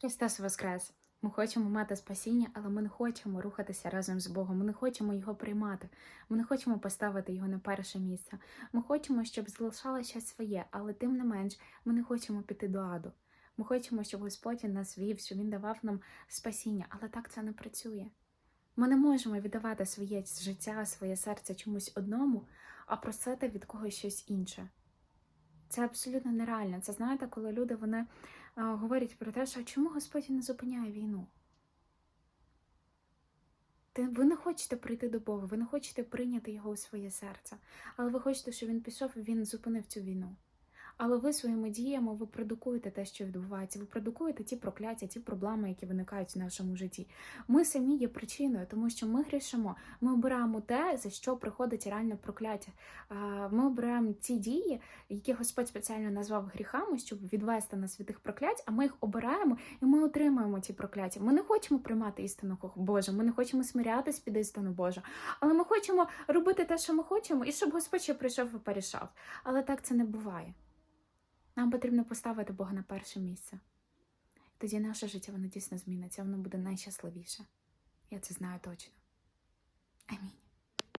Христос Воскрес! Ми хочемо мати спасіння, але ми не хочемо рухатися разом з Богом. Ми не хочемо його приймати. Ми не хочемо поставити його на перше місце. Ми хочемо, щоб залишалося своє, але тим не менш, ми не хочемо піти до аду. Ми хочемо, щоб Господь нас вів, щоб Він давав нам спасіння, але так це не працює. Ми не можемо віддавати своє життя, своє серце чомусь одному, а просити від когось щось інше. Це абсолютно нереально. Це знаєте, коли люди вони а, говорять про те, що чому Господь не зупиняє війну? Ви не хочете прийти до Бога, ви не хочете прийняти його у своє серце, але ви хочете, щоб він пішов і він зупинив цю війну. Але ви своїми діями ви продукуєте те, що відбувається. Ви продукуєте ті прокляття, ті проблеми, які виникають в нашому житті. Ми самі є причиною, тому що ми грішимо. Ми обираємо те, за що приходить реальне прокляття. Ми обираємо ті дії, які Господь спеціально назвав гріхами, щоб відвести нас від тих проклять, а ми їх обираємо і ми отримуємо ті прокляття. Ми не хочемо приймати істину Божу, ми не хочемо смирятись під істину Божу, але ми хочемо робити те, що ми хочемо, і щоб Господь ще прийшов і порішав. Але так це не буває. Нам потрібно поставити Бога на перше місце. Тоді наше життя воно дійсно зміниться, воно буде найщасливіше. Я це знаю точно. Амінь.